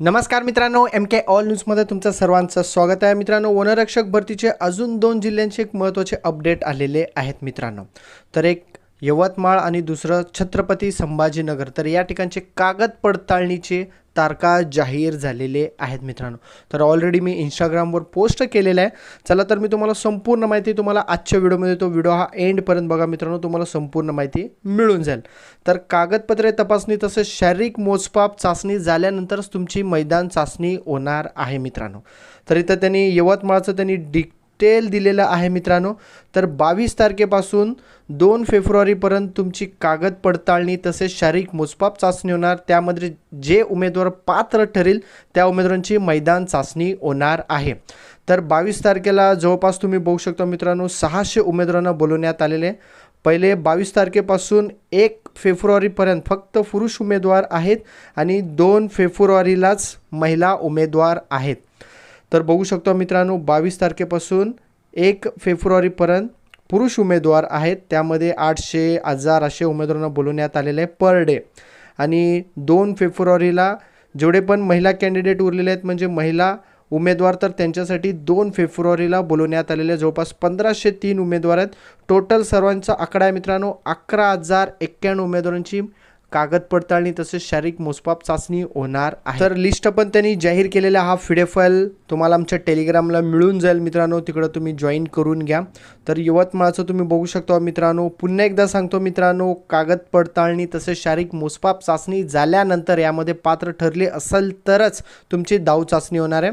नमस्कार मित्रांनो एम के ऑल न्यूजमध्ये तुमचं सर्वांचं स्वागत आहे. मित्रांनो वनरक्षक भरतीचे अजून दोन जिल्ह्यांचे एक महत्त्वाचे अपडेट आलेले आहेत मित्रांनो. तर एक यवतमाळ आणि दुसरं छत्रपती संभाजीनगर. तर या ठिकाणचे कागद पडताळणीचे तारखा जाहीर झालेले आहेत मित्रांनो. तर ऑलरेडी मी इंस्टाग्रामवर पोस्ट केलेलं आहे. चला तर मी तुम्हाला संपूर्ण माहिती तुम्हाला आजच्या व्हिडिओमध्ये तो व्हिडिओ हा एंडपर्यंत बघा मित्रांनो तुम्हाला संपूर्ण माहिती मिळून जाईल. तर कागदपत्रे तपासणी तसेच शारीरिक मोजपाप चाचणी झाल्यानंतरच तुमची मैदान चाचणी होणार आहे मित्रांनो. तर इथं त्यांनी यवतमाळचं त्यांनी डिटेल दिलेलं आहे मित्रांनो. तर बावीस तारखेपासून दोन फेब्रुवारीपर्यंत तुमची कागद पडताळणी तसेच शारीरिक मोजमाप चाचणी होणार. त्यामध्ये जे उमेदवार पात्र ठरेल त्या उमेदवारांची मैदान चाचणी होणार आहे. तर बावीस तारखेला जवळपास तुम्ही बघू शकता मित्रांनो सहाशे उमेदवारांना बोलवण्यात आलेले पहिले बावीस तारखेपासून एक फेब्रुवारीपर्यंत फक्त पुरुष उमेदवार आहेत आणि दोन फेब्रुवारीलाच महिला उमेदवार आहेत. तर बघू शकतो मित्रांनो बावीस तारखेपासून एक फेब्रुवारीपर्यंत पुरुष उमेदवार आहेत. त्यामध्ये आठशे हजार असे उमेदवारांना बोलवण्यात आलेले आहे पर डे. आणि दोन फेब्रुवारीला जेवढे पण महिला कॅन्डिडेट उरलेले आहेत म्हणजे महिला उमेदवार तर त्यांच्यासाठी दोन फेब्रुवारीला बोलवण्यात आलेले जवळपास पंधराशे तीन उमेदवार आहेत. टोटल सर्वांचा आकडा आहे मित्रांनो अकरा हजार एक्क्याण्णव उमेदवारांची कागद पडताळणी तसेच शारीरिक मोजमाप चाचणी होणार आहे. तर लिस्ट पण त्यांनी जाहीर केलेला हा फिडेफल तुम्हाला आमच्या टेलिग्रामला मिळून जाईल मित्रांनो. तिकडं तुम्ही जॉईन करून घ्या. तर यवतमाळचं तुम्ही बघू शकता मित्रांनो. पुन्हा एकदा सांगतो मित्रांनो कागद पडताळणी तसेच शारीरिक मोजमाप चाचणी झाल्यानंतर यामध्ये पात्र ठरले असेल तरच तुमची दाव चाचणी होणार आहे.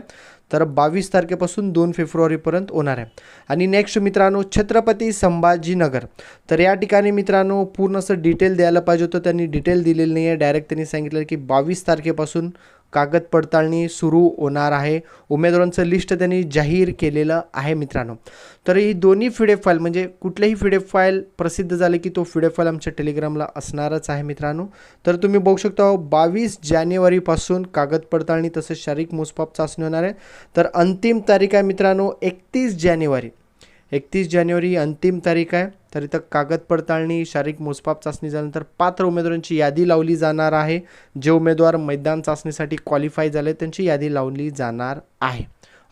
तर बावीस तारखेपासून दोन फेब्रुवारीपर्यंत होणार आहे. आणि नेक्स्ट मित्रांनो छत्रपती संभाजीनगर. तर या ठिकाणी मित्रांनो पूर्ण असं डिटेल द्यायला पाहिजे होतं. त्यांनी डिटेल दिलेलं नाही आहे डायरेक्ट त्यांनी सांगितलं की बावीस तारखेपासून कागद पडताळणी सुरू होणार आहे. उमेदवारांचं लिस्ट त्यांनी जाहीर केलेलं आहे मित्रांनो. तर ही दोन्ही फिडे फाईल म्हणजे कुठलेही फिडे फाईल प्रसिद्ध झाले की तो फिडे फाईल आमच्या टेलिग्रामला असणारच आहे मित्रांनो. तर तुम्ही बघू शकता हो, बावीस जानेवारीपासून कागद पडताळणी तसेच शारीरिक मोजपाप चाचणी होणार आहे. तर अंतिम तारीख आहे मित्रांनो एकतीस जानेवारी. एकतीस जानेवारी ही अंतिम तारीख आहे. तर इथं कागद पडताळणी शारीरिक मोजमाप चाचणी झाल्यानंतर पात्र उमेदवारांची यादी लावली जाणार आहे. जे उमेदवार मैदान चाचणीसाठी क्वालिफाय झाले त्यांची यादी लावली जाणार आहे.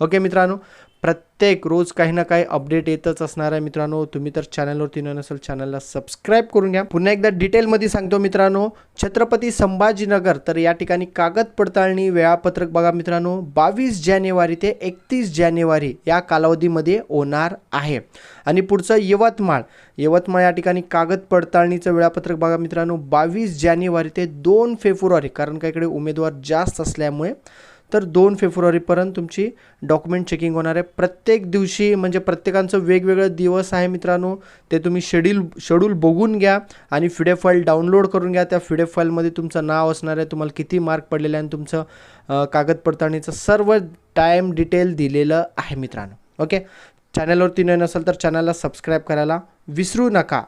ओके मित्रांनो प्रत्येक रोज काही ना काही अपडेट येतच असणार आहे मित्रांनो. तुम्ही तर चॅनलवरती न नसेल चॅनलला सबस्क्राईब करून घ्या. पुन्हा एकदा डिटेलमध्ये सांगतो मित्रांनो छत्रपती संभाजीनगर तर या ठिकाणी कागद पडताळणी वेळापत्रक बघा मित्रांनो बावीस जानेवारी ते एकतीस जानेवारी या कालावधीमध्ये होणार आहे. आणि पुढचं यवतमाळ यवतमाळ या ठिकाणी कागद पडताळणीचं वेळापत्रक बघा मित्रांनो बावीस जानेवारी ते दोन फेब्रुवारी कारण का इकडे उमेदवार जास्त असल्यामुळे तर दोन फेब्रुवारीपर्यंत तुमची डॉक्युमेंट चेकिंग होणार आहे. प्रत्येक दिवशी म्हणजे प्रत्येकांचं वेगवेगळं दिवस आहे मित्रांनो. ते तुम्ही शेड्यूल शेड्यूल बघून घ्या आणि फिडे फाईल डाउनलोड करून घ्या. त्या फिडे फाईलमध्ये तुमचं नाव असणार आहे तुम्हाला किती मार्क पडलेले आहे आणि तुमचं अ, कागद पडताळणीचं सर्व टाईम डिटेल दिलेलं आहे मित्रांनो. ओके चॅनलवरती न नसेल तर चॅनलला सबस्क्राईब करायला विसरू नका.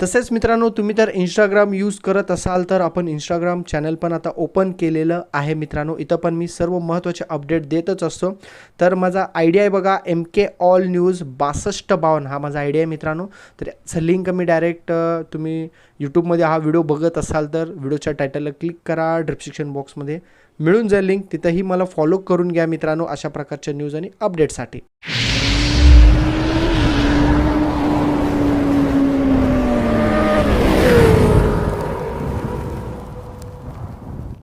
तसेच मित्रांनो तुम्ही तर इंस्टाग्राम यूज करत असाल तर आपण इंस्टाग्राम चॅनल पण आता ओपन केलेलं आहे मित्रांनो. इथं पण मी सर्व महत्त्वाचे अपडेट देतच असतो. तर माझा आयडिया आहे बघा एम के ऑल न्यूज बासष्ट बावन्न हा माझा आयडिया आहे मित्रांनो. तर याचं लिंक मी डायरेक्ट तुम्ही यूट्यूबमध्ये हा व्हिडिओ बघत असाल तर व्हिडिओच्या टायटलला क्लिक करा. डिस्क्रिप्शन बॉक्समध्ये मिळून जाईल लिंक तिथंही मला फॉलो करून घ्या मित्रांनो अशा प्रकारच्या न्यूज आणि अपडेटसाठी